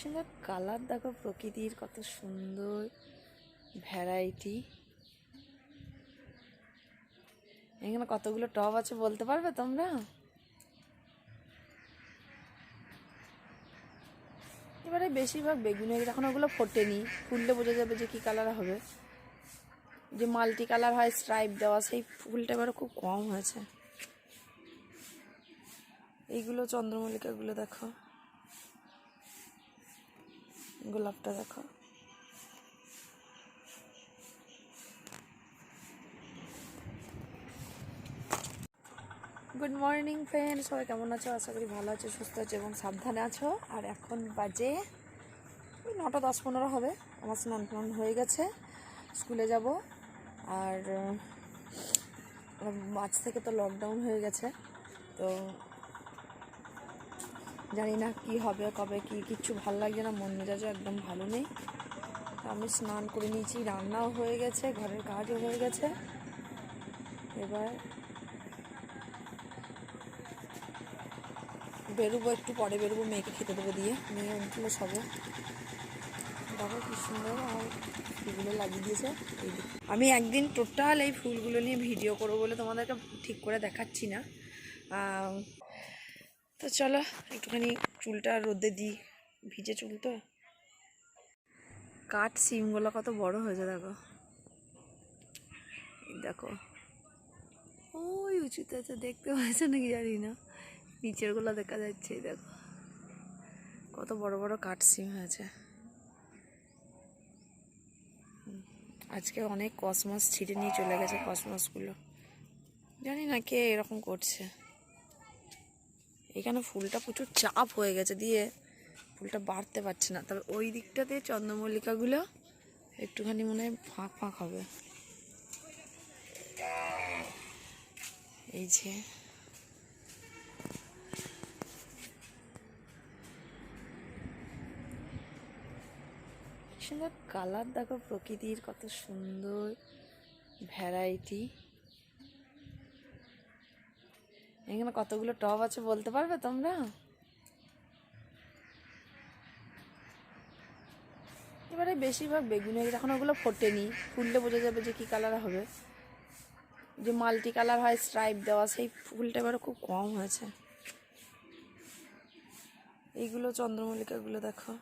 সুন্দর কালার দেখো, প্রকৃতির কত সুন্দর ভ্যারাইটি এখানে কতগুলো টব আছে বলতে পারবে তোমরা? এবারে বেশিরভাগ বেগুনি এখন ওগুলো ফোটেনি। ফুললে বোঝা যাবে যে কি কালার হবে। যে মাল্টি কালার হয় স্ট্রাইপ দেওয়া, সেই ফুলটা এবারে খুব কম হয়েছে। এইগুলো চন্দ্রমল্লিকাগুলো দেখো। গোলাপটা দেখো। গুড মর্নিং ফ্রেন্ড সবাই কেমন আছো? আশা করি ভালো আছো, সুস্থ আছো এবং সাবধানে আছো। আর এখন বাজে নটা দশ পনেরো হবে। আমার স্নান টান হয়ে গেছে। স্কুলে যাব। আর আজ থেকে তো লকডাউন হয়ে গেছে। তো জানি না কি হবে, কবে কি, কিচ্ছু ভালো লাগছে না, মন মেজাজও একদম ভালো নেই। আমি স্নান করে নিয়েছি, রান্নাও হয়ে গেছে, ঘরের কাজও হয়ে গেছে। এবার বেরোবো, একটু পরে বেরোবো, মেয়েকে খেতে দেবো দিয়ে। মেয়ে উঠল সবে। দেখো কি সুন্দর আমার ফুলগুলো লাগিয়ে দিয়েছে। আমি একদিন টোটাল এই ফুলগুলো নিয়ে ভিডিও করব বলে তোমাদেরকে ঠিক করে দেখাচ্ছি না। তো চলো, একটুখানি চুলটা রোদে দিই। ভিজে চুল তো। কাঠ সিমগুলো কত বড় হয়েছে, দেখো। দেখো। ওই উঁচুতে আছে, দেখতে পাচ্ছ নাকি জানি না। নিচেরগুলো দেখা যাচ্ছে দেখো। কত বড় বড় কাঠ সিম হয়েছে। আজকে অনেক কসমস ছিঁড়ে নিয়ে চলে গেছে কসমসগুলো। জানি না কে এরকম করছে। এখানে ফুলটা প্রচুর চাপ হয়ে গেছে দিয়ে ফুলটা বাড়তে পারছে না। তবে ওই দিকটাতে চন্দ্রমল্লিকাগুলো একটুখানি মনে হয় ফাঁক ফাঁক হবে। এই যে। সুন্দর কালার দেখো, প্রকৃতির কত সুন্দর ভ্যারাইটি এখানে কতগুলো টব আছে বলতে পারবে তোমরা? এবারে বেশিরভাগ বেগুনি এখন ওগুলো ফোটেনি। ফুললে বোঝা যাবে যে কি কালার হবে। যে মাল্টি কালার হয় স্ট্রাইপ দেওয়া, সেই ফুলটা এবারে খুব কম হয়েছে। এইগুলো চন্দ্রমল্লিকাগুলো দেখো।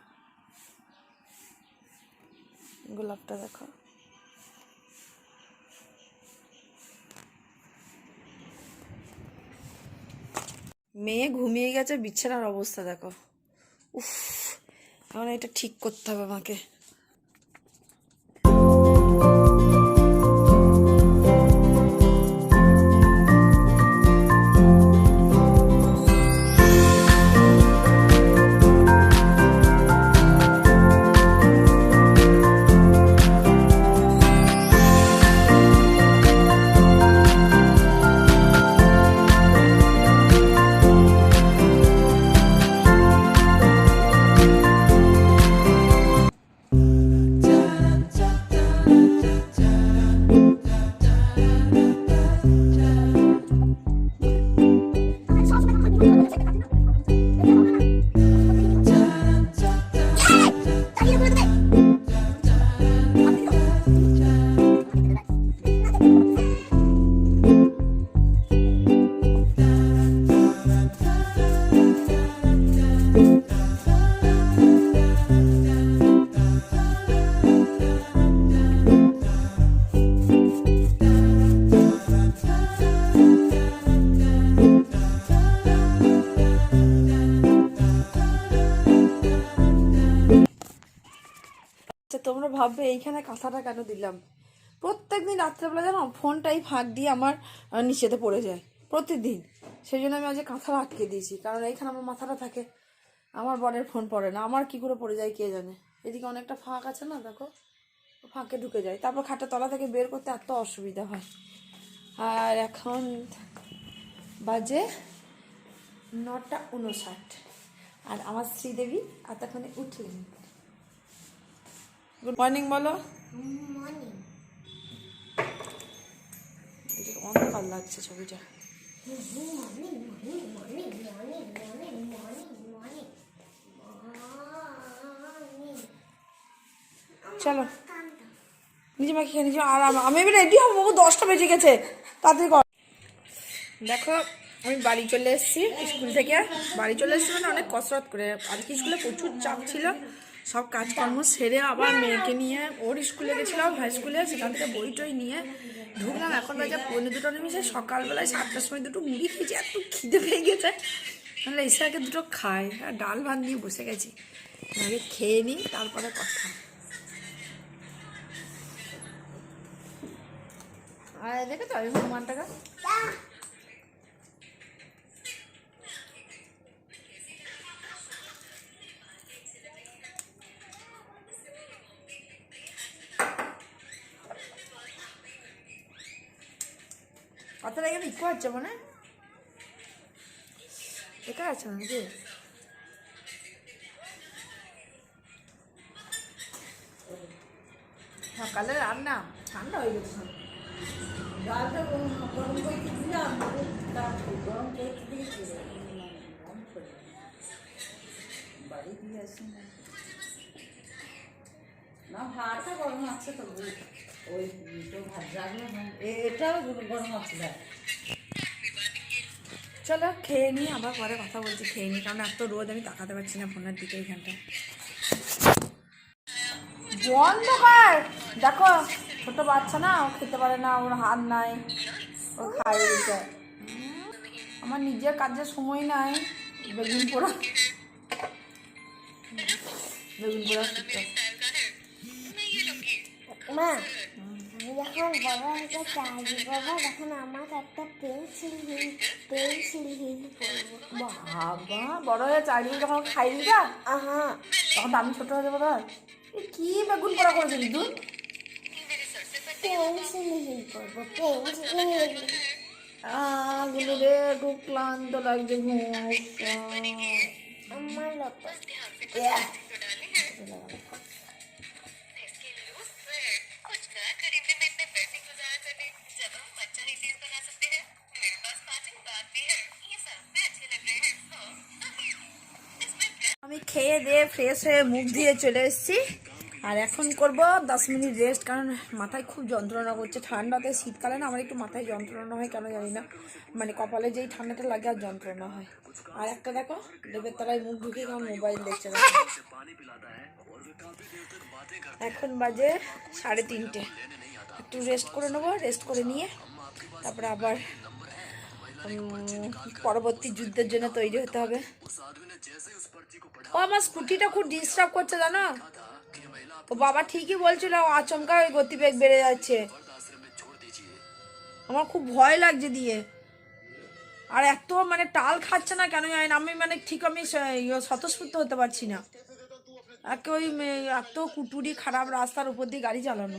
গোলাপটা দেখো। মেয়ে ঘুমিয়ে গেছে বিছানার অবস্থা দেখো। উফ এখন এটা ঠিক করতে হবে আমাকে। তোমরা ভাববে, এইখানে কাঁথাটা কেন দিলাম? প্রত্যেক দিন রাত্রেবেলা জানো, ফোনটাই ফাঁক দিয়ে আমার নিচেতে পড়ে যায়। প্রতিদিন। সেই জন্য আমি আজ কাঁথাটা আটকে দিয়েছি। কারণ এইখানে আমার মাথাটা থাকে, আমার বরের ফোন পড়ে না। আমার কি করে পড়ে যায় কে জানে? এদিকে অনেকটা ফাঁক আছে না, দেখো? ফাঁকে ঢুকে যায়। তারপর খাটের তলা থেকে বের করতে এত অসুবিধা হয়। আর এখন বাজে নটা উনষাট আর আমার শ্রীদেবী এতক্ষণে উঠলেন। গুড মর্নিং বলো। অন্ধকার লাগছে ছবিটা। চলো। নিজে মাকে খেয়ে নিজে আর আমি এবার রেডি হব বাবু দশটা বেজে গেছে। তাড়াতাড়ি কর। দেখো, আমি বাড়ি চলে এসেছি, স্কুল থেকে। বাড়ি চলে এসেছি মানে অনেক কসরত করে। আজকে স্কুলে প্রচুর চাপ ছিল সব কাজকর্ম সেরে আবার মেয়েকে নিয়ে ওর স্কুলে গেছিলাম হাই স্কুলে, সেখান থেকে বই টই নিয়ে ঢুকলাম। এখন বাজে পনেরো দুটো নেমেছে, সকালবেলায় সাতটার সময় দুটো মুড়ি খেয়েছি, এত খিদে পেয়ে গেছে। তাহলে এসে আগে দুটো খাই আর ডাল ভাত নিয়ে বসে গেছি। আগে খেয়ে নিই, তারপরে কথা। আর দেখে তো আমি হনুমানটাকে? কথাটা এখানে ইকো হচ্ছে মানে? একা আছে নাকি সকালে রান্না, ঠান্ডা হয়ে গেছে গরম করে দিলাম গরম করে দিয়েছি বাড়ি দিয়ে না। না, ভাতটা গরম আছে তো ওই তো ভাত রাখল না। এটাও গরম আছে দেখ। চলো খেয়ে নিই আবার পরে কথা বলছি খেয়ে নিই কারণ এত রোদ আমি তাকাতে পারছি না ফোনের দিকে এইখানটা। বন্ধ কর দেখো ছোট বাচ্চা না ও খেতে পারে না ওর হাত নাই ও দিতে আমার নিজের কাজের সময় নাই বেগুন পোড়া। বেগুন পোড়া খেতে মা যখন বড় হতে চাই বাবা তখন আমার একটা পেন্সিল হিল পেন্সিল হিল করব বাবা বড় হয়ে চাইলে যখন খাই দিটা আহা তখন তো আমি ছোট হয়ে যাব এ কি বেগুন পোড়া করেছে দিদুন পেন্সিল হিল করব পেন্সিল হিল আগুলো রে খুব ক্লান্ত লাগছে ঘুম আমার লোক আমি খেয়ে দিয়ে ফ্রেশ হয়ে মুখ দিয়ে চলে এসেছি। আর এখন করব দশ মিনিট রেস্ট কারণ মাথায় খুব যন্ত্রণা করছে। ঠান্ডাতে শীতকালে না আমার একটু মাথায় যন্ত্রণা হয়, কেন জানি না। মানে কপালে যেই ঠান্ডাটা লাগে আর যন্ত্রণা হয়। আর একটা দেখো লেপের তলায় মুখ ঢুকে কেমন মোবাইল দেখছে দেখো। এখন বাজে সাড়ে তিনটে। একটু রেস্ট করে নেব রেস্ট করে নিয়ে, তারপরে আবার পরবর্তী যুদ্ধের জন্য তৈরি হতে হবে। ও আমার স্কুটিটা খুব ডিস্টার্ব করছে জানো? তো বাবা ঠিকই বলছিল আচমকা ওই গতিবেগ বেড়ে যাচ্ছে। আমার খুব ভয় লাগছে দিয়ে। আর এত মানে টাল খাচ্ছে না কেন জানি না আমি মানে ঠিক আমি ইয়ে স্বতঃস্ফূর্ত হতে পারছি না। একে ওই এত কুটুরি খারাপ রাস্তার উপর দিয়ে গাড়ি চালানো।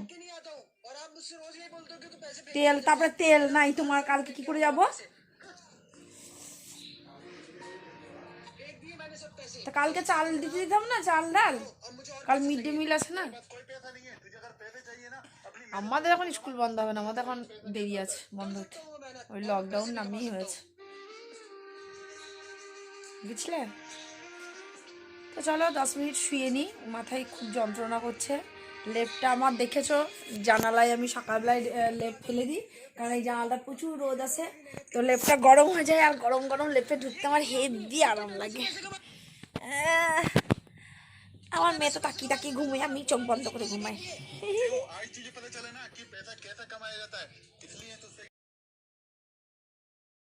তেল তারপরে তেল নাই তোমার কালকে কি করে যাব? তা কালকে চাল দিতে দিতাম না, চাল ডাল। কাল মিড ডে মিল আছে না। আমাদের এখন স্কুল বন্ধ হবে না, আমাদের এখন দেরি আছে, বন্ধ হতে ওই লকডাউন নামেই হয়েছে। বুঝলে? তো চলো দশ মিনিট শুয়ে নিই, মাথায় খুব যন্ত্রণা করছে। লেপটা আমার দেখেছ, জানালায় আমি সকালবেলায় লেপ ফেলে দিই, কারণ এই জানালাটা প্রচুর রোদ আছে। তো লেপটা গরম হয়ে যায়, আর গরম গরম লেপে ঢুকতে আমার হেড দিয়ে আরাম লাগে। আমার মেয়ে তো তাকিয়ে তাকিয়ে ঘুমে আমি চোখ বন্ধ করে ঘুমাই।